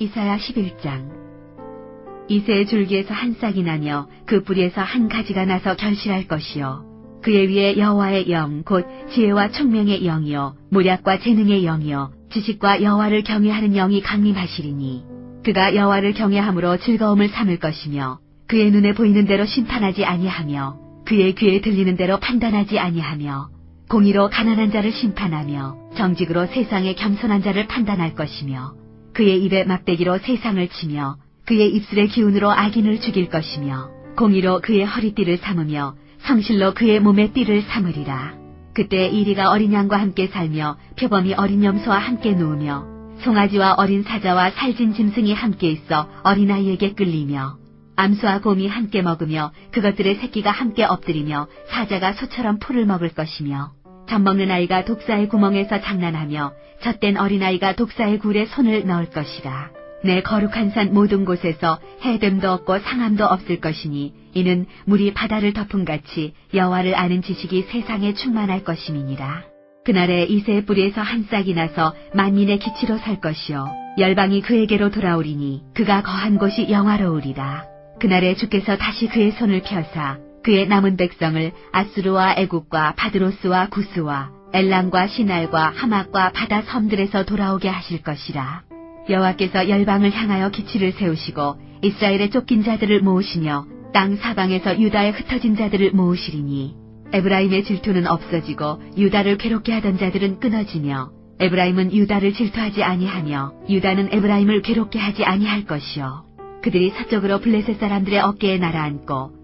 이사야 11장. 이새의 줄기에서 한 싹이 나며 그 뿌리에서 한 가지가 나서 결실할 것이요. 그의 위에 여호와의 영 곧 지혜와 총명의 영이요 모략과 재능의 영이요 지식과 여호와를 경외하는 영이 강림하시리니 그가 여호와를 경외함으로 즐거움을 삼을 것이며 그의 눈에 보이는 대로 심판하지 아니하며 그의 귀에 들리는 대로 판단하지 아니하며 공의로 가난한 자를 심판하며 정직으로 세상의 겸손한 자를 판단할 것이며 그의 입에 막대기로 세상을 치며 그의 입술의 기운으로 악인을 죽일 것이며 공의로 그의 허리띠를 삼으며 성실로 그의 몸의 띠를 삼으리라. 그때 이리가 어린 양과 함께 살며 표범이 어린 염소와 함께 누우며 송아지와 어린 사자와 살진 짐승이 함께 있어 어린아이에게 끌리며 암수와 곰이 함께 먹으며 그것들의 새끼가 함께 엎드리며 사자가 소처럼 풀을 먹을 것이며 젖 먹는 아이가 독사의 구멍에서 장난하며 젖된 어린아이가 독사의 굴에 손을 넣을 것이라. 내 거룩한 산 모든 곳에서 해됨도 없고 상함도 없을 것이니 이는 물이 바다를 덮음 같이 여호와를 아는 지식이 세상에 충만할 것임이니라. 그날에 이새의 뿌리에서 한 싹이 나서 만민의 기치로 살 것이요 열방이 그에게로 돌아오리니 그가 거한 곳이 영화로우리라. 그날에 주께서 다시 그의 손을 펴사 그의 남은 백성을 아수르와 애국과 바드로스와 구스와 엘람과 시날과 하막과 바다 섬들에서 돌아오게 하실 것이라. 여호와께서 열방을 향하여 기치를 세우시고 이스라엘의 쫓긴 자들을 모으시며 땅 사방에서 유다의 흩어진 자들을 모으시리니 에브라임의 질투는 없어지고 유다를 괴롭게 하던 자들은 끊어지며 에브라임은 유다를 질투하지 아니하며 유다는 에브라임을 괴롭게 하지 아니할 것이요 그들이 서쪽으로 블레셋 사람들의 어깨에 날아앉고